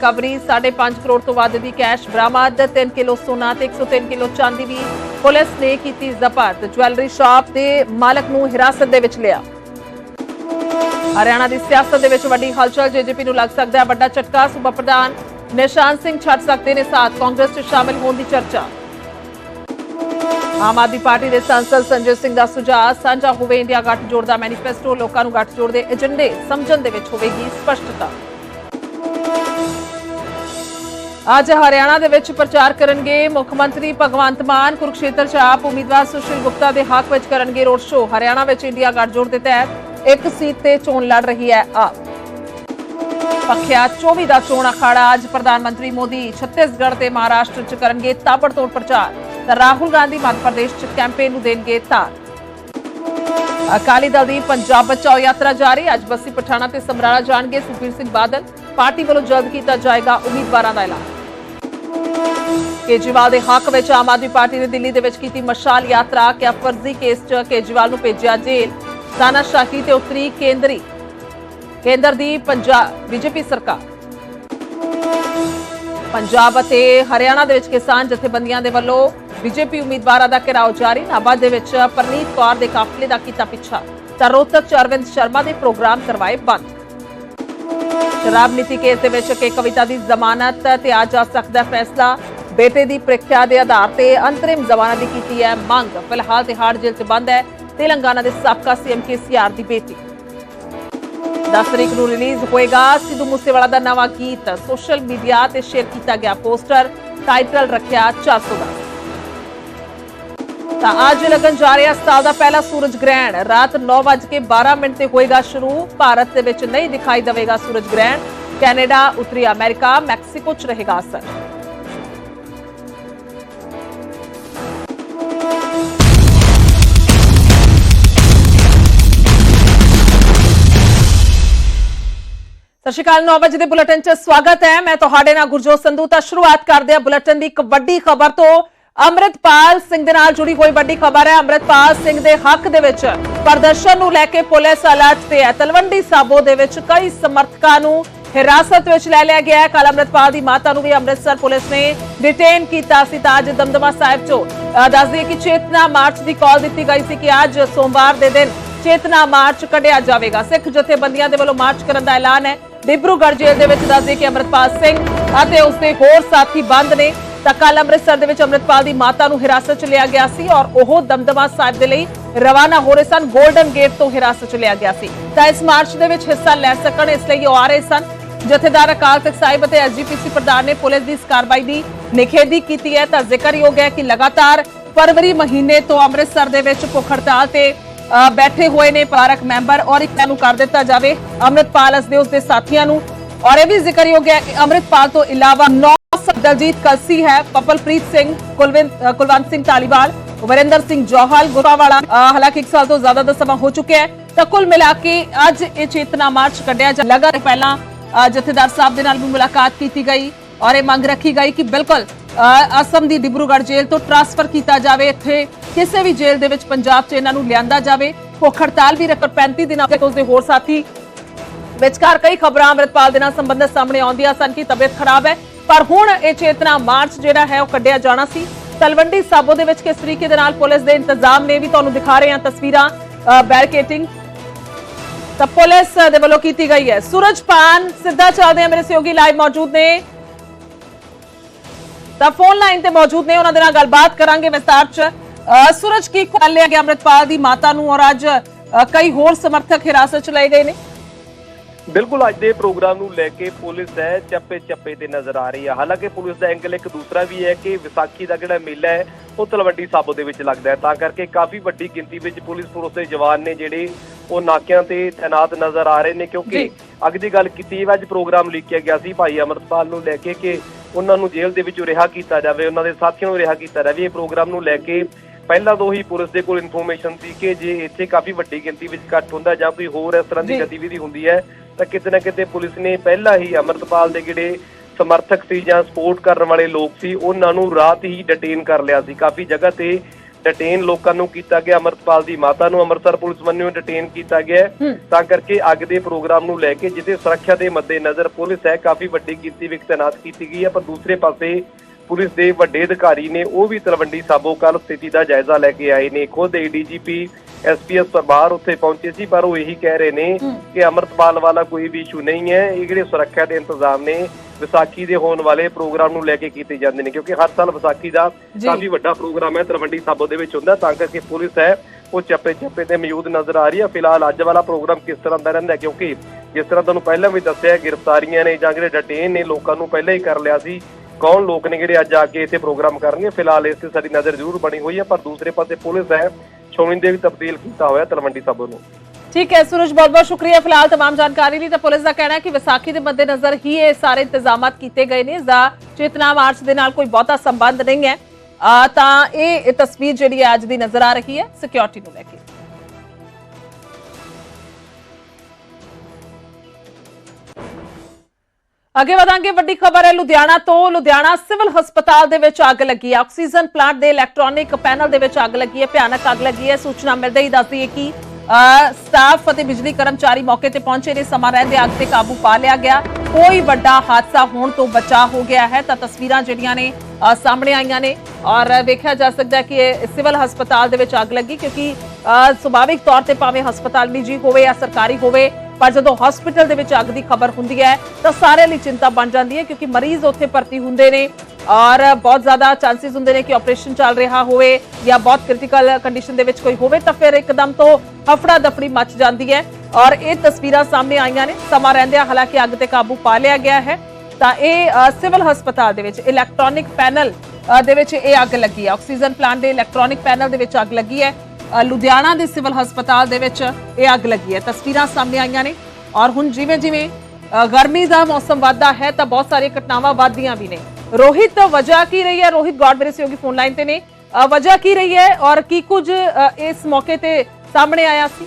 ਕਵਰੀ 5.5 ਕਰੋੜ ਤੋਂ ਵੱਧ ਦੀ ਕੈਸ਼ ਬਰਾਮਦ 3 ਕਿਲੋ ਸੋਨਾ ਤੇ 103 ਕਿਲੋ ਚਾਂਦੀ ਵੀ ਪੁਲਿਸ ਨੇ ਕੀਤੀ ਜ਼ਬਤ। ਜਵੈਲਰੀ ਸ਼ਾਪ ਦੇ ਮਾਲਕ ਨੂੰ ਹਿਰਾਸਤ ਦੇ ਵਿੱਚ ਲਿਆ। ਹਰਿਆਣਾ ਦੀ ਸਿਆਸਤ ਦੇ ਵਿੱਚ ਵੱਡੀ ਹਲਚਲ, ਜੇਜੇਪੀ ਨੂੰ ਲੱਗ ਸਕਦਾ ਹੈ ਵੱਡਾ ਝਟਕਾ। ਸੂਬਾ ਪ੍ਰਧਾਨ ਨਿਸ਼ਾਨ ਸਿੰਘ ਛੱਡ ਸਕਦੇ ਨੇ ਸਾਥ, ਕਾਂਗਰਸ 'ਚ ਸ਼ਾਮਲ ਹੋਣ ਦੀ ਚਰਚਾ। ਆਮ ਆਦਮੀ ਪਾਰਟੀ ਦੇ ਸੰਸਦ ਸੰਜੇ ਸਿੰਘ ਦਾ ਸੁਝਾਅ, ਸਾਂਝਾ ਹੋਵੇ ਇੰਡੀਆ ਗੱਠਜੋੜ ਦਾ ਮੈਨੀਫੈਸਟੋ, ਲੋਕਾਂ ਨੂੰ ਗੱਠਜੋੜ ਦੇ ਏਜੰਡੇ ਸਮਝਣ ਦੇ ਵਿੱਚ ਹੋਵੇਗੀ ਸਪਸ਼ਟਤਾ। ਅੱਜ ਹਰਿਆਣਾ ਦੇ ਵਿੱਚ ਪ੍ਰਚਾਰ ਕਰਨਗੇ ਮੁੱਖ ਮੰਤਰੀ ਭਗਵੰਤ ਮਾਨ, ਕੁਰਕਸ਼ੇਤਰ 'ਚ ਆਪ ਉਮੀਦਵਾਰ ਸੁਸ਼ੀਲ ਗੁਪਤਾ ਦੇ ਹੱਕ ਵਿੱਚ ਕਰਨਗੇ ਰੋਡ ਸ਼ੋਅ। ਹਰਿਆਣਾ ਵਿੱਚ ਇੰਡੀਆ ਗੱਠਜੋੜ ਦੇ ਤਹਿਤ ਇੱਕ ਸੀਟ ਤੇ ਚੋਣ ਲੜ ਰਹੀ ਹੈ ਆਪ। ਪੱਖਿਆ 24 ਦਾ ਚੋਣ ਅਖਾੜਾ ਅੱਜ ਪ੍ਰਧਾਨ ਮੰਤਰੀ ਮੋਦੀ ਛੱਤੀਸਗੜ੍ਹ ਤੇ ਮਹਾਰਾਸ਼ਟਰ 'ਚ ਕਰਨਗੇ ਤਾਬੜਤੋੜ ਪ੍ਰਚਾਰ। ਤਾਂ ਰਾਹੁਲ ਗਾਂਧੀ ਮੱਧ ਪ੍ਰਦੇਸ਼ 'ਚ ਕੈਂਪੇਨ ਨੂੰ ਦੇਣਗੇ ਤਾਰ। ਅਕਾਲੀ ਦਲ ਦੀ ਪੰਜਾਬ ਬਚਾਓ ਯਾਤਰਾ ਜਾਰੀ। ਅੱਜ ਬੱਸੀ ਪਠਾਣਾ ਤੇ ਸਮਰਾਲਾ ਜਾਣਗੇ ਸੁਖਬੀਰ ਸਿੰਘ ਬਾਦਲ। ਪਾਰਟੀ ਵੱਲੋਂ ਜਲਦ ਕੀਤਾ ਜਾਏਗਾ ਉਮੀਦਵਾਰਾਂ ਦਾ ਐਲਾਨ। ਕੇਜਰੀਵਾਲ ਦੇ ਹੱਕ ਵਿੱਚ ਆਮ ਆਦਮੀ ਪਾਰਟੀ ਨੇ ਦਿੱਲੀ ਦੇ ਵਿੱਚ ਕੀਤੀ ਮਸ਼ਾਲ ਯਾਤਰਾ। ਕਿ ਫਰਜ਼ੀ ਕੇਸ 'ਚ ਕੇਜਰੀਵਾਲ ਨੂੰ ਭੇਜਿਆ ਜੇਲ੍ਹ? ਤਾਨਾਸ਼ਾਹੀ ਤੇ ਉਤਰੀ ਕੇਂਦਰੀ। ਕੇਂਦਰ ਦੀ ਪੰਜਾਬ ਬੀਜੇਪੀ ਸਰਕਾਰ। ਪੰਜਾਬ ਅਤੇ ਹਰਿਆਣਾ ਦੇ ਵਿੱਚ ਕਿਸਾਨ ਜਥੇਬੰਦੀਆਂ ਦੇ ਵੱਲੋਂ ਬੀਜੇਪੀ ਉਮੀਦਵਾਰਾਂ ਦਾ ਘਿਰਾਓ ਜਾਰੀ। ਨਾਭਾ ਦੇ ਵਿੱਚ ਪਰਨੀਤ ਕੌਰ ਦੇ ਕਾਫਲੇ ਦਾ ਕੀਤਾ ਪਿੱਛਾ। ਤਾਂ ਰੋਹਤਕ ਚ ਅਰਵਿੰਦ ਸ਼ਰਮਾ ਦੇ ਪ੍ਰੋਗਰਾਮ ਕਰਵਾਏ ਬੰਦ। ਸ਼ਰਾਬ ਨੀਤੀ ਕੇਸ ਦੇ ਵਿੱਚ ਕਿ ਕਵਿਤਾ ਦੀ ਜ਼ਮਾਨਤ ਤੇ ਆ ਜਾ ਸਕਦਾ ਫੈਸਲਾ। ਬੇਟੇ ਦੀ ਪ੍ਰੀਖਿਆ ਦੇ ਆਧਾਰ ਤੇ ਅੰਤਰਿਮ ਜ਼ਮਾਨਤ ਦੀ ਕੀਤੀ ਹੈ ਮੰਗ। ਫਿਲਹਾਲ ਤਿਹਾੜ ਜੇਲ੍ਹ 'ਚ ਬੰਦ ਹੈ। ਤੇਲੰਗਾਨਾ ਦੇ ਸਾਬਕਾ ਸੀਐਮ ਕੇਸੀਆਰ ਦੀ ਬੇਟੀ। 10 ਤਰੀਕ ਨੂੰ ਰਿਲੀਜ਼ ਹੋਏਗਾ ਸਿੱਧੂ ਮੂਸੇਵਾਲਾ ਦਾ ਨਵਾਂ ਗੀਤ। ਸੋਸ਼ਲ ਮੀਡੀਆ ਤੇ ਸ਼ੇਅਰ ਕੀਤਾ ਗਿਆ ਪੋਸਟਰ। ਟਾਈਟਲ ਰੱਖਿਆ 410 ਤਾਂ ਅੱਜ ਲੱਗਣ ਜਾ ਰਿਹਾ ਸਾਲ ਦਾ ਪਹਿਲਾ ਸੂਰਜ ਗ੍ਰਹਿਣ। ਰਾਤ 9:12 ਮਿੰਟ ਤੇ ਹੋਏਗਾ ਸ਼ੁਰੂ। ਭਾਰਤ ਦੇ ਵਿੱਚ ਨਹੀਂ ਦਿਖਾਈ ਦੇਵੇਗਾ ਸੂਰਜ ਗ੍ਰਹਿਣ। ਕੈਨੇਡਾ, ਉੱਤਰੀ ਅਮਰੀਕਾ, ਮੈਕਸੀਕੋ 'ਚ ਰਹੇਗਾ ਅਸਰ। ਸਤਿ ਸ਼੍ਰੀ ਅਕਾਲ 9 ਵਜੇ ਦੇ ਬੁਲੇਟਿਨ 'ਚ ਸਵਾਗਤ ਹੈ। ਮੈਂ ਤੁਹਾਡੇ ਨਾਲ ਗੁਰਜੋਤ ਸੰਧੂ, ਤਾਂ ਸ਼ੁਰੂਆਤ ਕਰਦੇ ਹਾਂ ਬੁਲੇਟਿਨ ਦੀ ਇੱਕ ਵੱਡੀ ਖਬਰ ਤੋਂ। ਅੰਮ੍ਰਿਤਪਾਲ ਸਿੰਘ ਦੇ ਨਾਲ ਜੁੜੀ ਹੋਈ ਵੱਡੀ ਖਬਰ ਹੈ। ਅੰਮ੍ਰਿਤਪਾਲ ਸਿੰਘ ਦੇ ਹੱਕ ਦੇ ਵਿੱਚ ਪ੍ਰਦਰਸ਼ਨ ਨੂੰ ਲੈ ਕੇ ਪੁਲਿਸ ਅਲਰਟ ਤੇ ਹੈ। ਤਲਵੰਡੀ ਸਾਬੋ ਦੇ ਵਿੱਚ ਕਈ ਸਮਰਥਕਾਂ ਨੂੰ ਹਿਰਾਸਤ ਵਿੱਚ ਲੈ ਲਿਆ ਗਿਆ ਹੈ। ਕੱਲ ਅੰਮ੍ਰਿਤਪਾਲ ਦੀ ਮਾਤਾ ਨੂੰ ਵੀ ਅੰਮ੍ਰਿਤਸਰ ਪੁਲਿਸ ਨੇ ਡਿਟੇਨ ਕੀਤਾ ਸੀ ਤਾਂ ਅੱਜ ਦਮਦਮਾ ਸਾਹਿਬ ਚੋਂ ਅ, ਦੱਸ ਦਈਏ ਕਿ ਚੇਤਨਾ ਮਾਰਚ ਦੀ ਕਾਲ ਦਿੱਤੀ ਗਈ ਸੀ ਕਿ ਅੱਜ ਸੋਮਵਾਰ ਦੇ ਦਿਨ ਚੇਤਨਾ ਮਾਰਚ ਕੱਢਿਆ ਜਾਵੇਗਾ। ਸਿੱਖ ਜਥੇਬੰਦੀਆਂ ਦੇ ਵੱਲੋਂ ਮਾਰਚ ਕਰਨ ਦਾ ਐਲਾਨ ਹੈ। ਡਿਬਰੂਗੜ੍ਹ ਜੇਲ੍ਹ ਦੇ ਵਿੱਚ ਦੱਸਦੇ ਕਿ ਅੰਮ੍ਰਿਤਪਾਲ ਸਿੰਘ ਅਤੇ ਉਸਦੇ ਹੋਰ ਸਾਥੀ ਬੰਦ ਨੇ ਤਾਂ ਕੱਲ ਅੰਮ੍ਰਿਤਸਰ ਦੇ ਵਿੱਚ ਅੰਮ੍ਰਿਤਪਾਲ ਦੀ ਮਾਤਾ ਨੂੰ ਹਿਰਾਸਤ 'ਚ ਲਿਆ ਗਿਆ ਸੀ ਔਰ ਉਹ ਦਮਦਮਾ ਸਾਹਿਬ ਦੇ ਲਈ ਰਵਾਨਾ ਹੋ ਰਹੇ ਸਨ 골ਡਨ ਗੇਟ ਤੋਂ ਹਿਰਾਸਤ 'ਚ ਲਿਆ ਗਿਆ ਸੀ। ਤਾਂ ਇਸ ਮਾਰਚ ਦੇ ਵਿੱਚ ਹਿੱਸਾ ਲੈ ਸਕਣ ਇਸ ਲਈ ਉਹ ਆ ਰਹੇ ਸਨ। ਜਥੇਦਾਰ ਅਕਾਲ ਤਖਤ ਸਾਹਿਬ ਅਤੇ ਐਸਜੀਪੀਸੀ ਪ੍ਰਧਾਨ ਨੇ ਪੁਲਿਸ ਦੀ ਇਸ ਕਾਰਵਾਈ ਦੀ ਨਿਖੇਧੀ ਕੀਤੀ ਹੈ। ਤਾਂ ਜ਼ਿਕਰਯੋਗ ਹੈ ਕਿ ਲਗਾਤਾਰ ਫਰਵਰੀ ਮਹੀਨੇ ਤੋਂ ਅੰਮ੍ਰਿਤਸਰ ਦੇ ਵਿੱਚ ਭੁੱਖ ਹੜਤਾਲ ਤੇ ਅ, ਬੈਠੇ ਹੋਏ ਨੇ ਪਾਰਕ ਮੈਂਬਰ ਔਰ ਇੱਕ ਨੂੰ ਕਰ ਦਿੱਤਾ ਜਾਵੇ। ਅੰਮ੍ਰਿਤਪਾਲ ਅਸਦੇ ਉਸਦੇ ਸਾਥੀਆਂ ਨੂੰ ਔਰ ਇਹ ਵੀ ਜ਼ਿਕਰਯੋਗ ਹੈ ਕਿ ਅੰਮ੍ਰਿਤਪਾਲ ਤੋਂ ਇਲਾਵਾ ਨੌ ਦਲਜੀਤ ਕਲਸੀ ਹੈ, ਪਪਲਪ੍ਰੀਤ ਸਿੰਘ ਕੁਲਵਿੰਦ ਕੁਲਵੰਤ ਸਿੰਘ ਢਾਲੀਵਾਲ ਵਰਿੰਦਰ ਸਿੰਘ ਜੋਹਲ ਗੁਰਾਵਾਲਾ। ਹਾਲਾਂਕਿ 1 ਸਾਲ ਤੋਂ ਜ਼ਿਆਦਾ ਦਾ ਸਮਾਂ ਹੋ ਚੁੱਕਿਆ ਹੈ, ਤਾਂ ਕੁੱਲ ਮਿਲਾ ਕੇ ਅੱਜ ਇਹ ਚੇਤਨਾ ਮਾਰਚ ਕੱਢਿਆ ਜਾ ਲਗਾ ਪਹਿਲਾਂ ਜਥੇਦਾਰ ਸਾਹਿਬ ਦੇ ਨਾਲ ਵੀ ਮੁਲਾਕਾਤ ਕੀਤੀ ਗਈ ਔਰ ਇਹ ਮੰਗ ਰੱਖੀ ਗਈ ਕਿ ਬਿਲਕੁਲ ਅਸਮ ਦੀ ਡਿਬਰੂਗੜ੍ਹ ਜੇਲ੍ਹ ਤੋਂ ਟ੍ਰਾਂਸਫਰ ਕੀਤਾ ਜਾਵੇ, ਇੱਥੇ ਕਿਸੇ ਵੀ ਜੇਲ੍ਹ ਦੇ ਵਿੱਚ ਪੰਜਾਬ 'ਚ ਇਹਨਾਂ ਨੂੰ ਲਿਆਂਦਾ ਜਾਵੇ। ਭੁੱਖ ਹੜਤਾਲ ਵੀ ਰੱਖ 35 ਦਿਨਾਂ ਤੱਕ ਉਸਦੇ ਹੋਰ ਸਾਥੀ, ਵਿਚਕਾਰ ਕਈ ਖਬਰਾਂ ਅੰਮ੍ਰਿਤਪਾਲ ਦੇ ਨਾਲ ਸੰਬੰਧਿਤ ਸਾਹਮਣੇ ਆਉਂਦੀਆਂ ਸਨ ਕਿ ਤਬੀਅਤ ਖਰਾਬ ਹੈ। ਪਰ ਹੁਣ ਇਹ ਚੇਤਨਾ ਮਾਰਚ ਜਿਹੜਾ ਹੈ ਉਹ ਕੱਢਿਆ ਜਾਣਾ ਸੀ। ਤਲਵੰਡੀ ਸਾਬੋ ਦੇ ਵਿੱਚ ਕਿਸ ਤਰੀਕੇ ਦੇ ਨਾਲ ਪੁਲਿਸ ਦੇ ਇੰਤਜ਼ਾਮ ਨੇ ਵੀ ਤੁਹਾਨੂੰ ਦਿਖਾ ਰਹੇ ਹਾਂ ਤਸਵੀਰਾਂ ਬੈਰੀਕੇਟਿੰਗ ਤਾਂ ਪੁਲਿਸ ਦੇ ਵੱਲੋਂ ਕੀਤੀ ਗਈ ਹੈ। ਸੂਰਜਪਾਨ ਸਿੱਧਾ ਚੱਲਦੇ ਆ ਮੇਰੇ ਸਹਿਯੋਗੀ ਲਾਈਵ ਮੌਜੂਦ ਨੇ। ਤਾਂ ਫੋਨ ਲਾਈਨ ਤੇ ਮੌਜੂਦ ਨੇ ਉਹਨਾਂ ਦੇ ਨਾਲ ਗੱਲਬਾਤ ਕਰਾਂਗੇ ਵਿਸਤਾਰ ਚ। ਅ, ਸੂਰਜ ਕੀ ਕਰ ਲਿਆ ਗਿਆ ਅੰਮ੍ਰਿਤਪਾਲ ਦੀ ਮਾਤਾ ਨੂੰ ਔਰ ਅੱਜ ਕਈ ਹੋਰ ਸਮਰਥਕ ਹਿਰਾਸਤ ਚ ਲਏ ਗਏ ਨੇ। ਬਿਲਕੁਲ ਅੱਜ ਦੇ ਪ੍ਰੋਗਰਾਮ ਨੂੰ ਲੈ ਕੇ ਪੁਲਿਸ ਹੈ ਚੱਪੇ ਚੱਪੇ ਤੇ ਨਜ਼ਰ ਆ ਰਹੀ ਹੈ ਹਾਲਾਂਕਿ ਪੁਲਿਸ ਦਾ ਐਂਗਲ ਇੱਕ ਦੂਸਰਾ ਵੀ ਹੈ ਕਿ ਵਿਸਾਖੀ ਦਾ ਜਿਹੜਾ ਮੇਲਾ ਹੈ ਉਹ ਤਲਵੰਡੀ ਸਾਬੋ ਦੇ ਵਿੱਚ ਲੱਗਦਾ ਹੈ ਤਾਂ ਕਰਕੇ ਕਾਫੀ ਵੱਡੀ ਗਿਣਤੀ ਵਿੱਚ ਪੁਲਿਸ ਫੋਰਸ ਦੇ ਜਵਾਨ ਨੇ ਜਿਹੜੇ ਉਹ ਨਾਕਿਆਂ ਤੇ ਤਾਇਨਾਤ ਨਜ਼ਰ ਆ ਰਹੇ ਨੇ ਕਿਉਂਕਿ। ਅੱਗ ਦੀ ਗੱਲ ਕੀਤੀ ਅੱਜ ਪ੍ਰੋਗਰਾਮ ਲਿਖਿਆ ਗਿਆ ਸੀ ਭਾਈ ਅਮਰਤਪਾਲ ਨੂੰ ਲੈ ਕੇ ਕਿ ਉਹਨਾਂ ਨੂੰ ਜੇਲ੍ਹ ਦੇ ਵਿੱਚੋਂ ਰਿਹਾ ਕੀਤਾ ਜਾਵੇ ਉਹਨਾਂ ਦੇ ਸਾਥੀਆਂ ਨੂੰ ਰਿਹਾ ਕੀਤਾ ਜਾਵੇ ਇਹ ਪ੍ਰੋਗਰਾਮ ਨੂੰ ਲੈ ਕੇ ਪਹਿਲਾਂ ਤੋਂ ਹੀ ਪੁਲਿਸ ਦੇ ਕੋਲ ਇਨਫੋਰਮੇਸ਼ਨ ਸੀ ਕਿ ਜੇ ਇੱਥੇ ਕਾਫੀ ਵੱਡੀ ਗਿਣਤੀ ਵਿੱਚ ਇਕੱਠ ਹੁੰਦਾ ਜਾਂ ਕੋਈ ਹੋਰ ਇਸ ਤਰ੍ਹਾਂ ਦੀ। ਗਤੀਵਿਧੀ ਹੁੰਦੀ ਹੈ ਤਾਂ ਕਿਤੇ ਨਾ ਕਿਤੇ ਪੁਲਿਸ ਨੇ ਪਹਿਲਾਂ ਹੀ ਅਮਰਤਪਾਲ ਦੇ ਜਿਹੜੇ ਸਮਰਥਕ ਸੀ ਜਾਂ ਸਪੋਰਟ ਕਰਨ ਵਾਲੇ ਲੋਕ ਸੀ ਉਹਨਾਂ ਨੂੰ ਰਾਤ ਹੀ ਡਿਟੇਨ ਕਰ ਲਿਆ ਸੀ। ਕਾਫੀ ਜਗ੍ਹਾ ਤੇ ਡਿਟੇਨ ਲੋਕਾਂ ਨੂੰ ਕੀਤਾ ਗਿਆ। ਅਮਰਤਪਾਲ ਦੀ ਮਾਤਾ ਨੂੰ ਅੰਮ੍ਰਿਤਸਰ ਪੁਲਿਸ ਵੱਲੋਂ ਡਿਟੇਨ ਕੀਤਾ ਗਿਆ। ਤਾਂ ਕਰਕੇ ਅੱਗ ਦੇ ਪ੍ਰੋਗਰਾਮ ਨੂੰ ਲੈ ਕੇ ਜਿੱਥੇ ਸੁਰੱਖਿਆ ਦੇ ਮੱਦੇਨਜ਼ਰ ਪੁਲਿਸ ਹੈ ਕਾਫੀ ਵੱਡੀ ਗਿਣਤੀ ਵਿੱਚ ਤੈਨਾਤ ਕੀਤੀ ਗਈ ਹੈ ਪਰ ਦੂਸਰੇ ਪਾਸੇ ਪੁਲਿਸ ਦੇ ਵੱਡੇ ਅਧਿਕਾਰੀ ਨੇ ਉਹ ਵੀ ਤਲਵੰਡੀ ਸਾਬੋ ਕੱਲ ਸਥਿਤੀ ਦਾ ਜਾਇਜ਼ਾ ਲੈ ਕੇ ਆਏ ਨੇ ਖੁਦ ਏਡੀਜੀਪੀ ਐਸਪੀਐਸ ਪਰਮਾਰ ਉੱਥੇ ਪਹੁੰਚੇ ਸੀ ਪਰ ਉਹ ਇਹੀ ਕਹਿ ਰਹੇ ਨੇ। ਕਿ ਅਮਰਤਪਾਲ ਵਾਲਾ ਕੋਈ ਵੀ ਇਸ਼ੂ ਨਹੀਂ ਹੈ ਇਹ ਜਿਹੜੇ ਸੁਰੱਖਿਆ ਦੇ ਇੰਤਜ਼ਾਮ ਨੇ ਵਿਸਾਖੀ ਦੇ ਹੋਣ ਵਾਲੇ ਪ੍ਰੋਗਰਾਮ ਨੂੰ ਲੈ ਕੇ ਕੀਤੇ ਜਾਂਦੇ ਨੇ ਕਿਉਂਕਿ ਹਰ ਸਾਲ ਵਿਸਾਖੀ ਦਾ। ਕਾਫੀ ਵੱਡਾ ਪ੍ਰੋਗਰਾਮ ਹੈ ਤਲਵੰਡੀ ਸਾਬੋ ਦੇ ਵਿੱਚ ਹੁੰਦਾ ਤਾਂ ਕਰਕੇ ਪੁਲਿਸ ਹੈ ਉਹ ਚੱਪੇ ਚੱਪੇ ਤੇ ਮੌਜੂਦ ਨਜ਼ਰ ਆ ਰਹੀ ਹੈ ਫਿਲਹਾਲ ਅੱਜ ਵਾਲਾ ਪ੍ਰੋਗਰਾਮ ਕਿਸ ਤਰ੍ਹਾਂ ਦਾ ਰਹਿੰਦਾ? ਕਿਉਂਕਿ ਜਿਸ ਤਰ੍ਹਾਂ ਤੁਹਾਨੂੰ ਪਹਿਲਾਂ ਵੀ ਦੱਸਿਆ ਗ੍ਰਿਫਤਾਰੀਆਂ ਨੇ ਜਾਂ ਜਿਹੜੇ ਡਿਟੇਨ ਨੇ ਲੋਕਾਂ ਨੂੰ ਪਹਿਲਾਂ ਹੀ ਕਰ ਲਿਆ ਸੀ ਕੌਣ ਲੋਕ ਨੇ ਜਿਹੜੇ ਅੱਜ ਆ ਕੇ ਇੱਥੇ ਪ੍ਰੋਗਰਾਮ ਕਰਨਗੇ ਫਿਲਹਾਲ ਇਸ ਤੇ ਸਾਡੀ ਨਜ਼ਰ ਜ਼ਰੂਰ ਬਣੀ ਹੋਈ ਹੈ ਪਰ ਦੂਸਰੇ ਪਾਸੇ ਪੁਲਿਸ ਹੈ ਛੋਇੰਦੇ ਵੀ ਤਬਦੀਲ ਕੀਤਾ ਹੋਇਆ ਤਲਵੰਡੀ ਸਾਬੋ ਨੂੰ ਠੀਕ ਹੈ ਸੂਰਜ ਬਹੁਤ ਬਹੁਤ ਸ਼ੁਕਰੀਆ ਫਿਲਹਾਲ तमाम ਜਾਣਕਾਰੀ ਲਈ ਤਾਂ ਪੁਲਿਸ ਦਾ ਕਹਿਣਾ ਹੈ ਕਿ ਵਿਸਾਖੀ ਦੇ ਮੱਦੇਨਜ਼ਰ ਹੀ ਇਹ ਸਾਰੇ ਇੰਤਜ਼ਾਮਾਤ ਕੀਤੇ ਗਏ ਨੇ ਇਸ ਦਾ ਚੇਤਨਾ ਮਾਰਚ ਦੇ ਨਾਲ ਕੋਈ ਬਹੁਤਾ ਸੰਬੰਧ ਨਹੀਂ ਹੈ ਅ, ਤਾਂ ਇਹ ਇਹ ਤਸਵੀਰ ਜਿਹੜੀ ਹੈ ਅੱਜ ਦੀ ਨਜ਼ਰ ਆ ਰਹੀ ਹੈ ਸਿਕਿਉਰਿਟੀ ਨੂੰ ਲੈ ਕੇ ਅੱਗੇ ਵਧਾਂਗੇ ਵੱਡੀ ਖਬਰ ਹੈ ਲੁਧਿਆਣਾ ਤੋਂ ਲੁਧਿਆਣਾ ਸਿਵਲ ਹਸਪਤਾਲ ਦੇ ਵਿੱਚ ਅੱਗ ਲੱਗੀ ਹੈ। ਆਕਸੀਜਨ ਪਲਾਂਟ ਦੇ ਇਲੈਕਟ੍ਰੋਨਿਕ ਪੈਨਲ ਦੇ ਵਿੱਚ ਅੱਗ ਲੱਗੀ ਹੈ ਭਿਆਨਕ ਅੱਗ ਲੱਗੀ ਹੈ। ਸੂਚਨਾ ਮਿਲਦੇ ਹੀ ਦੱਸਦੀ ਹੈ ਕਿ ਸਟਾਫ ਅਤੇ ਬਿਜਲੀ ਕਰਮਚਾਰੀ ਮੌਕੇ ਤੇ ਪਹੁੰਚੇ ਨੇ। ਸਮਾਂ ਰਹਿੰਦੇ ਅੱਗ ਤੇ ਕਾਬੂ ਪਾ ਲਿਆ ਗਿਆ। ਕੋਈ ਵੱਡਾ ਹਾਦਸਾ ਹੋਣ ਤੋਂ ਬਚਾ ਹੋ ਗਿਆ ਹੈ ਤਾਂ ਤਸਵੀਰਾਂ ਜਿਹੜੀਆਂ ਨੇ ਸਾਹਮਣੇ ਆਈਆਂ ਨੇ। ਔਰ ਵੇਖਿਆ ਜਾ ਸਕਦਾ ਹੈ ਕਿ ਸਿਵਲ ਹਸਪਤਾਲ ਦੇ ਵਿੱਚ ਅੱਗ ਲੱਗੀ ਕਿਉਂਕਿ ਅ, ਸੁਭਾਵਿਕ ਤੌਰ ਤੇ ਭਾਵੇਂ ਹਸਪਤਾਲ ਨਿੱਜੀ ਹੋਵੇ ਜਾਂ ਸਰਕਾਰੀ ਹੋਵੇ ਪਰ ਜਦੋਂ ਹਸਪੀਟਲ ਦੇ ਵਿੱਚ ਅੱਗ ਦੀ ਖਬਰ ਹੁੰਦੀ ਹੈ, ਤਾਂ ਸਾਰਿਆਂ ਲਈ ਚਿੰਤਾ ਬਣ ਜਾਂਦੀ ਹੈ ਕਿਉਂਕਿ ਮਰੀਜ਼ ਉੱਥੇ ਭਰਤੀ ਹੁੰਦੇ ਨੇ ਔਰ ਬਹੁਤ ਜ਼ਿਆਦਾ ਚਾਂਸਸ ਹੁੰਦੇ ਨੇ ਕਿ ਆਪਰੇਸ਼ਨ ਚੱਲ ਰਿਹਾ ਹੋਵੇ ਜਾਂ ਬਹੁਤ ਕ੍ਰਿਟੀਕਲ ਕੰਡੀਸ਼ਨ ਦੇ ਵਿੱਚ ਕੋਈ ਹੋਵੇ, ਤਾਂ ਫਿਰ ਇੱਕਦਮ ਤੋਂ ਹਫੜਾ ਦਫੜੀ ਮਚ ਜਾਂਦੀ ਹੈ ਔਰ ਇਹ ਤਸਵੀਰਾਂ ਸਾਹਮਣੇ ਆਈਆਂ ਨੇ। ਸਮਾਂ ਰਹਿੰਦਿਆਂ ਹਾਲਾਂਕਿ ਅੱਗ ਤੇ ਕਾਬੂ ਪਾ ਲਿਆ ਗਿਆ ਹੈ, ਤਾਂ ਇਹ ਸਿਵਲ ਹਸਪਤਾਲ ਦੇ ਵਿੱਚ ਇਲੈਕਟ੍ਰੋਨਿਕ ਪੈਨਲ ਦੇ ਵਿੱਚ ਇਹ ਅੱਗ ਲੱਗੀ ਹੈ। ਆਕਸੀਜਨ ਪਲਾਂਟ ਦੇ ਇਲੈਕਟ੍ਰੋਨਿਕ ਪੈਨਲ ਦੇ ਵਿੱਚ ਅੱਗ ਲੱਗੀ ਹੈ। ਲੁਧਿਆਣਾ ਦੇ ਸਿਵਲ ਹਸਪਤਾਲ ਦੇ ਵਿੱਚ ਇਹ ਅੱਗ ਲੱਗੀ ਹੈ। ਤਸਵੀਰਾਂ ਸਾਹਮਣੇ ਆਈਆਂ ਨੇ ਔਰ ਹੁਣ ਜਿਵੇਂ ਜਿਵੇਂ ਗਰਮੀ ਦਾ ਮੌਸਮ ਵੱਧਦਾ ਹੈ ਤਾਂ ਬਹੁਤ ਸਾਰੀਆਂ ਘਟਨਾਵਾਂ ਵੱਧਦੀਆਂ ਵੀ ਨੇ। ਰੋਹਿਤ, ਵਜ੍ਹਾ ਕੀ ਰਹੀ ਹੈ? ਰੋਹਿਤ ਗੌਡ ਮੇਰੇ ਸਹਿਯੋਗੀ ਫੋਨ ਲਾਈਨ ਤੇ ਨੇ। ਵਜ੍ਹਾ ਕੀ ਰਹੀ ਹੈ ਔਰ ਕੀ ਕੁਝ ਇਸ ਮੌਕੇ ਤੇ ਸਾਹਮਣੇ ਆਇਆ ਸੀ?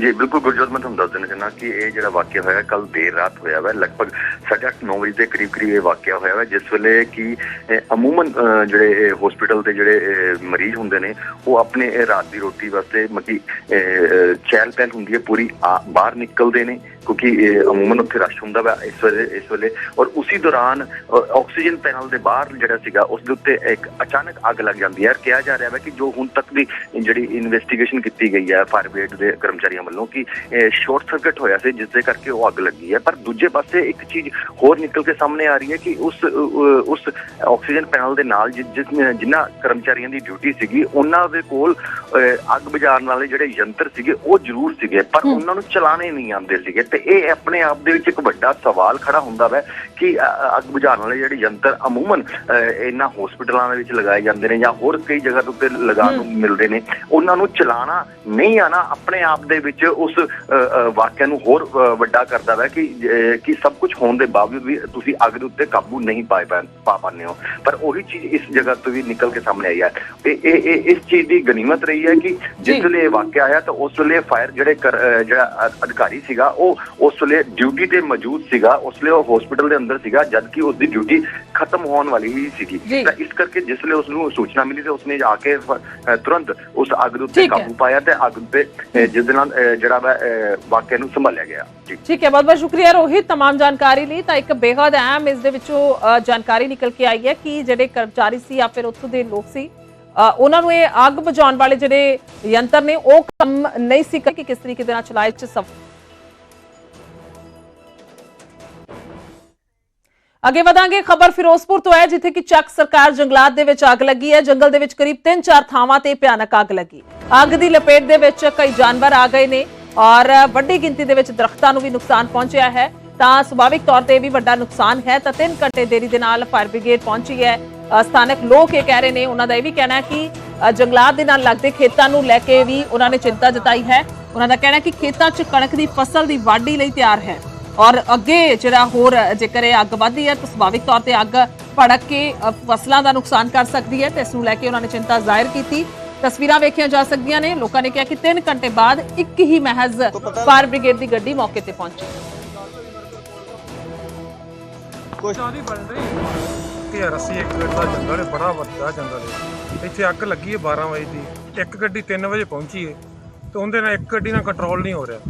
ਜੀ ਬਿਲਕੁਲ ਗੁਰਜੋਤ ਮੈਂ ਤੁਹਾਨੂੰ ਦੱਸ ਦੇਣਾ ਚਾਹੁੰਦਾ ਕਿ ਇਹ ਜਿਹੜਾ ਵਾਕਿਆ ਹੋਇਆ ਕੱਲ ਦੇਰ ਰਾਤ ਹੋਇਆ ਵਾ ਲਗਭਗ 8:30 ਵਜੇ ਦੇ ਕਰੀਬ ਕਰੀਬ ਇਹ ਵਾਕਿਆ ਹੋਇਆ ਵਾ ਜਿਸ ਵੇਲੇ ਕਿ ਅਮੂਮਨ ਅਹ, ਜਿਹੜੇ ਹਸਪੀਟਲ ਦੇ ਜਿਹੜੇ ਮਰੀਜ਼ ਹੁੰਦੇ ਨੇ ਉਹ ਆਪਣੇ ਰਾਤ ਦੀ ਰੋਟੀ ਵਾਸਤੇ ਮੱਕੀ ਚਹਿਲ ਪਹਿਲ ਹੁੰਦੀ ਹੈ ਪੂਰੀ ਆ- ਬਾਹਰ ਨਿਕਲਦੇ ਨੇ ਕਿਉਂਕਿ ਅਮੂਮਨ ਉੱਥੇ ਰਸ਼ ਹੁੰਦਾ ਵਾ ਇਸ ਵੇਲੇ ਇਸ ਵੇਲੇ। ਔਰ ਉਸੇ ਦੌਰਾਨ ਆਕਸੀਜਨ ਪੈਨਲ ਦੇ ਬਾਹਰ ਜਿਹੜਾ ਸੀਗਾ ਉਸ ਦੇ ਉੱਤੇ ਇੱਕ ਅਚਾਨਕ ਅੱਗ ਲੱਗ ਜਾਂਦੀ ਹੈ। ਕਿਹਾ ਜਾ ਰਿਹਾ ਹੈ ਕਿ ਜੋ ਹੁਣ ਤੱਕ ਦੀ ਜਿਹੜੀ ਇਨਵੈਸਟੀਗੇਸ਼ਨ ਕੀਤੀ ਗਈ ਹੈ ਫਾਇਰ ਬ੍ਰਿਗੇਡ ਦੇ ਕਰਮਚਾਰੀਆਂ ਵੱਲੋਂ ਕਿ ਸ਼ਾਰਟ ਸਰਕਟ ਹੋਇਆ ਸੀ ਜਿਸ ਦੇ ਕਰਕੇ ਉਹ ਅੱਗ ਲੱਗੀ ਹੈ। ਪਰ ਦੂਜੇ ਪਾਸੇ ਇੱਕ ਚੀਜ਼ ਹੋਰ ਨਿਕਲ ਕੇ ਸਾਹਮਣੇ ਆ ਰਹੀ ਹੈ ਕਿ ਉਸ ਉਸ ਆਕਸੀਜਨ ਪੈਨਲ ਦੇ ਨਾਲ ਜਿ- ਜਿਸ ਜਿਨ੍ਹਾਂ ਕਰਮਚਾਰੀਆਂ ਦੀ ਡਿਊਟੀ ਸੀਗੀ ਉਹਨਾਂ ਦੇ ਕੋਲ ਅੱਗ ਬੁਝਾਉਣ ਵਾਲੇ ਜਿਹੜੇ ਯੰਤਰ ਸੀਗੇ ਉਹ ਜ਼ਰੂਰ ਸੀਗੇ। ਪਰ। ਉਹਨਾਂ ਨੂੰ ਚਲਾਣੇ ਨਹੀਂ ਆਉਂਦੇ ਸੀਗੇ। ਤੇ ਇਹ ਆਪਣੇ ਆਪ ਦੇ ਵਿੱਚ ਇੱਕ ਵੱਡਾ ਸਵਾਲ ਖੜਾ ਹੁੰਦਾ ਵੈ ਕਿ ਅੱਗ ਬੁਝਾਉਣ ਵਾਲੇ ਜਿਹੜੇ ਯੰਤਰ ਅਮੂਮਨ ਇਹਨਾਂ ਹਸਪੀਟਲਾਂ ਦੇ ਵਿੱਚ ਲਗਾਏ ਜਾਂਦੇ ਨੇ ਜਾਂ ਹੋਰ ਕਈ ਜਗ੍ਹਾ ਉੱਤੇ ਲਗਾਉਣ ਨੂੰ ਮਿਲਦੇ ਨੇ ਉਹਨਾਂ ਨੂੰ ਚਲਾਣਾ ਨਹੀਂ ਆਣਾ ਆਪਣੇ ਆਪ ਦੇ ਵਿੱਚ ਉਸ ਵਾਕਿਆ ਨੂੰ ਹੋਰ ਵੱਡਾ ਕਰਦਾ ਵੈ ਕਿ ਕਿ ਸਭ ਕੁਝ ਹੋਣ ਦੇ ਬਾਵਜੂਦ ਵੀ ਤੁਸੀਂ ਅੱਗ ਦੇ ਉੱਤੇ ਕਾਬੂ ਨਹੀਂ ਪਾ ਪਾ ਪਾਉਂਦੇ ਹੋ। ਪਰ ਉਹੀ ਚੀਜ਼ ਇਸ ਜਗ੍ਹਾ ਤੋਂ ਵੀ ਨਿਕਲ ਕੇ ਸਾਹਮਣੇ ਆਈ ਹੈ। ਤੇ ਇਹ ਇਹ ਇਸ ਚੀਜ਼ ਦੀ ਗਨੀਮਤ ਰਹੀ ਹੈ ਕਿ। ਜਿਸ ਵੇਲੇ ਇਹ ਵਾਕਿਆ ਆਇਆ ਤਾਂ ਉਸ ਵੇਲੇ ਫਾਇਰ ਜਿਹੜੇ ਜਿਹੜਾ ਅਧਿਕਾਰੀ ਸੀਗਾ ਉਹ ਉਸ ਵੇਲੇ ਡਿਊਟੀ ਤੇ ਮੌਜੂਦ ਸੀਗਾ ਉਸ ਲਈ ਉਹ ਹਸਪੀਟਲ ਦੇ ਅੰਦਰ ਸੀਗਾ ਜਦ ਕਿ ਉਸ ਦੀ ਡਿਊਟੀ ਖਤਮ ਹੋਣ ਵਾਲੀ ਹੀ ਸੀਗੀ। ਤਾਂ ਇਸ ਕਰਕੇ ਜਿਸ ਲਈ ਉਸ ਨੂੰ ਸੂਚਨਾ ਮਿਲੀ ਤੇ ਉਸਨੇ ਜਾ ਕੇ ਤੁਰੰਤ ਉਸ ਅੱਗ ਦੇ ਉੱਤੇ ਕਾਬੂ ਪਾਇਆ ਤੇ ਅੱਗ ਦੇ ਜਿਸ ਦੇ ਜਿਹੜਾ ਵਾਕਿਆ ਨੂੰ ਸੰਭਾਲਿਆ ਗਿਆ। ਠੀਕ ਹੈ ਬਹੁਤ ਬਹੁਤ ਸ਼ੁਕਰੀਆ ਰੋਹਿਤ तमाम ਜਾਣਕਾਰੀ ਲਈ। ਤਾਂ ਇੱਕ ਬੇਹਦ ਅਹਿਮ ਇਸ ਦੇ ਵਿੱਚੋਂ ਜਾਣਕਾਰੀ ਨਿਕਲ ਕੇ ਆਈ ਹੈ ਕਿ ਜਿਹੜੇ ਕਰਮਚਾਰੀ ਸੀ ਜਾਂ ਫਿਰ ਉੱਥੋਂ ਦੇ ਲੋਕ ਸੀ ਉਹਨਾਂ ਨੂੰ ਇਹ ਅੱਗ ਬੁਝਾਉਣ ਵਾਲੇ ਜਿਹੜੇ ਯੰਤਰ ਨੇ ਉਹ ਕੰਮ ਨਹੀਂ ਸੀ ਕਿ ਕਿਸ ਤਰੀਕੇ ਦੇ ਨਾਲ ਚਲਾਏ ਚ ਅੱਗੇ ਵਧਾਂਗੇ ਖਬਰ ਫਿਰੋਜ਼ਪੁਰ ਤੋਂ ਹੈ, ਜਿੱਥੇ ਕਿ ਚੱਕ ਸਰਕਾਰ ਜੰਗਲਾਤ ਦੇ ਵਿੱਚ ਅੱਗ ਲੱਗੀ ਹੈ। ਜੰਗਲ ਦੇ ਵਿੱਚ ਕਰੀਬ 3-4 ਥਾਵਾਂ ਤੇ ਭਿਆਨਕ ਅੱਗ ਲੱਗੀ। ਅੱਗ ਦੀ ਲਪੇਟ ਦੇ ਵਿੱਚ ਕਈ ਜਾਨਵਰ ਆ ਗਏ ਨੇ ਔਰ ਵੱਡੀ ਗਿਣਤੀ ਦੇ ਵਿੱਚ ਦਰਖਤਾਂ ਨੂੰ ਵੀ ਨੁਕਸਾਨ ਪਹੁੰਚਿਆ ਹੈ। ਤਾਂ ਸੁਭਾਵਿਕ ਤੌਰ ਤੇ ਵੀ ਵੱਡਾ ਨੁਕਸਾਨ ਹੈ ਤਾਂ 3 ਘੰਟੇ ਦੇਰੀ ਦੇ ਨਾਲ ਫਾਇਰ ਬ੍ਰਿਗੇਡ ਪਹੁੰਚੀ ਹੈ। ਸਥਾਨਕ ਲੋਕ ਇਹ ਕਹਿ ਰਹੇ ਨੇ, ਉਹਨਾਂ ਦਾ ਇਹ ਵੀ ਕਹਿਣਾ ਹੈ ਕਿ ਜੰਗਲਾਤ ਦੇ ਨਾਲ ਲੱਗਦੇ ਖੇਤਾਂ ਨੂੰ ਲੈ ਕੇ ਵੀ ਉਹਨਾਂ ਨੇ ਚਿੰਤਾ ਜਤਾਈ ਹੈ। ਉਹਨਾਂ ਦਾ ਕਹਿਣਾ ਹੈ ਕਿ ਖੇਤਾਂ 'ਚ ਕਣਕ ਦੀ ਫਸਲ ਦੀ ਵਾਢੀ ਲਈ ਤਿਆਰ ਹੈ। ਔਰ ਅੱਗੇ ਜਿਹੜਾ ਹੋਰ ਜੇਕਰ ਇਹ ਅੱਗ ਵੱਧਦੀ ਹੈ ਤਾਂ ਸੁਭਾਵਿਕ ਤੌਰ ਤੇ ਅੱਗ ਭੜਕ ਕੇ ਫਸਲਾਂ ਦਾ ਨੁਕਸਾਨ ਕਰ ਸਕਦੀ ਹੈ ਤੇ ਇਸ ਨੂੰ ਲੈ ਕੇ ਉਹਨਾਂ ਨੇ ਚਿੰਤਾ ਜ਼ਾਹਿਰ ਕੀਤੀ। ਤਸਵੀਰਾਂ ਵੇਖੀਆਂ ਜਾ ਸਕਦੀਆਂ ਨੇ। ਲੋਕਾਂ ਨੇ ਕਿਹਾ ਕਿ 3 ਘੰਟੇ ਬਾਅਦ ਇੱਕ ਹੀ ਮਹਿਜ਼ ਫਾਇਰ ਬ੍ਰਿਗੇਡ ਦੀ ਗੱਡੀ ਮੌਕੇ ਤੇ ਪਹੁੰਚੀ। 1080 ਏਕੜ ਦਾ ਜੰਗਲ ਹੈ ਬੜਾ ਵੱਡਾ ਜੰਗਲ ਹੈ। ਇੱਥੇ ਅੱਗ ਲੱਗੀ ਹੈ 12 ਵਜੇ ਦੀ। ਇੱਕ ਗੱਡੀ 3 ਵਜੇ ਪਹੁੰਚੀ ਹੈ। ਤੇ ਉਹਦੇ ਨਾਲ ਇੱਕ ਗੱਡੀ ਨਾਲ ਕੰਟਰੋਲ ਨਹੀਂ ਹੋ ਰਿਹਾ।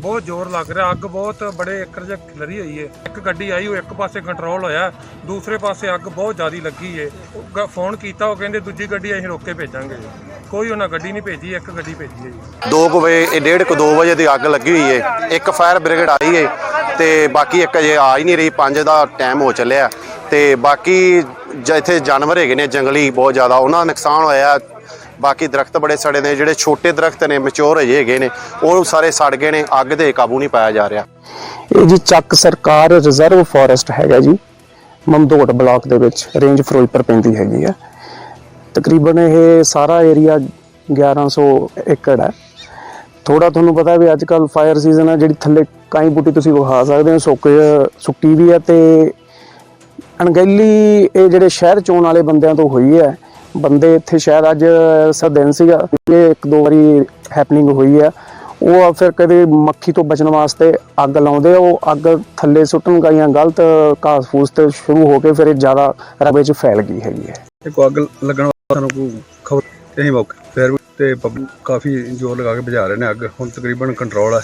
ਬਹੁਤ ਜ਼ੋਰ ਲੱਗ ਰਿਹਾ, ਅੱਗ ਬਹੁਤ ਬੜੇ ਏਕੜ 'ਚ ਖਿਲਰੀ ਹੋਈ ਹੈ ਇੱਕ ਗੱਡੀ ਆਈ, ਉਹ ਇੱਕ ਪਾਸੇ ਕੰਟਰੋਲ ਹੋਇਆ, ਦੂਸਰੇ ਪਾਸੇ ਅੱਗ ਬਹੁਤ ਜ਼ਿਆਦਾ ਲੱਗੀ ਹੈ ਉਹ ਫੋਨ ਕੀਤਾ, ਉਹ ਕਹਿੰਦੇ ਦੂਜੀ ਗੱਡੀ ਅਸੀਂ ਰੋਕ ਕੇ ਭੇਜਾਂਗੇ। ਕੋਈ ਉਹਨਾਂ ਗੱਡੀ ਨਹੀਂ ਭੇਜੀ, ਇੱਕ ਗੱਡੀ ਭੇਜੀ ਹੈ ਜੀ। ਦੋ ਕੁ ਵਜੇ, ਇਹ ਡੇਢ ਕੁ 2 ਵਜੇ ਦੀ ਅੱਗ ਲੱਗੀ ਹੋਈ ਹੈ ਇੱਕ ਫਾਇਰ ਬ੍ਰਿਗੇਡ ਆਈ ਏ ਤੇ ਬਾਕੀ ਇੱਕ ਅਜੇ ਆ ਹੀ ਨਹੀਂ ਰਹੀ 5 ਦਾ ਟਾਈਮ ਹੋ ਚੱਲਿਆ। ਤੇ ਬਾਕੀ ਜ, ਇੱਥੇ ਜਾਨਵਰ ਹੈਗੇ ਨੇ ਜੰਗਲੀ, ਬਹੁਤ ਜ਼ਿਆਦਾ। ਉਹਨਾਂ ਦਾ ਨੁਕਸਾਨ ਹੋਇਆ ਬਾਕੀ ਦਰਖਤ ਬੜੇ ਸੜੇ ਨੇ, ਜਿਹੜੇ ਛੋਟੇ ਦਰਖਤ ਨੇ ਮੈਚੁਰ ਹਜੇ ਹੈਗੇ ਨੇ, ਉਹ ਸਾਰੇ ਸੜ ਗਏ ਨੇ, ਅੱਗ ਦੇ ਕਾਬੂ ਨਹੀਂ ਪਾਇਆ ਜਾ ਰਿਹਾ। ਇਹ ਜੀ ਚੱਕ ਸਰਕਾਰ ਰਿਜ਼ਰਵ ਫੋਰੈਸਟ ਹੈਗਾ ਜੀ ਮਮਦੋਟ ਬਲਾਕ ਦੇ ਵਿੱਚ ਰੇਂਜ ਫਿਰੋਜ਼ਪੁਰ ਪੈਂਦੀ ਹੈਗੀ ਆ। ਤਕਰੀਬਨ ਇਹ ਸਾਰਾ ਏਰੀਆ 1100 ਏਕੜ ਹੈ। ਥੋੜਾ ਤੁਹਾਨੂੰ ਪਤਾ ਵੀ ਅੱਜ ਕੱਲ ਫਾਇਰ ਸੀਜ਼ਨ ਹੈ ਜਿਹੜੀ ਥੱਲੇ ਕਾਈ ਬੂਟੀ ਤੁਸੀਂ ਵਿਖਾ ਸਕਦੇ ਹੋ, ਸੁੱਕ, ਸੁੱਕੀ ਵੀ ਹੈ ਤੇ ਅਣਗਹਿਲੀ ਇਹ ਜਿਹੜੇ ਸ਼ਹਿਰ ਚੋਣ ਵਾਲੇ ਬੰਦਿਆਂ ਤੋਂ ਹੋਈ ਹੈ ਬੰਦੇ ਇੱਥੇ ਸ਼ਾਇਦ ਅੱਜ ਸਾ ਦਿਨ ਸੀਗਾ, ਇਹ ਇੱਕ ਦੋ ਵਾਰੀ ਹੈਪਨਿੰਗ ਹੋਈ ਹੈ ਉਹ ਫਿਰ ਕਦੇ ਮੱਖੀ ਤੋਂ ਬਚਣ ਵਾਸਤੇ ਅੱਗ ਲਾਉਂਦੇ ਉਹ ਅੱਗ ਥੱਲੇ ਸੁੱਟਣ ਗਈਆਂ ਗਲਤ ਘਾਸ ਫੂਸ ਤੇ ਸ਼ੁਰੂ ਹੋ ਕੇ ਫਿਰ ਇਹ ਜ਼ਿਆਦਾ ਰਬੇ 'ਚ ਫੈਲ ਗਈ ਹੈਗੀ ਹੈ। ਤੇ ਕੋ ਅੱਗ ਲੱਗਣ ਵਾਲਾ ਸਾਨੂੰ ਕੋਈ ਖਬਰ ਨਹੀਂ ਮੌਕੇ ਫਿਰ ਤੇ ਕਾਫੀ ਜ਼ੋਰ ਲਗਾ ਕੇ ਬੁਝਾ ਰਹੇ ਨੇ ਅੱਗ। ਹੁਣ ਤਕਰੀਬਨ ਕੰਟਰੋਲ ਹੈ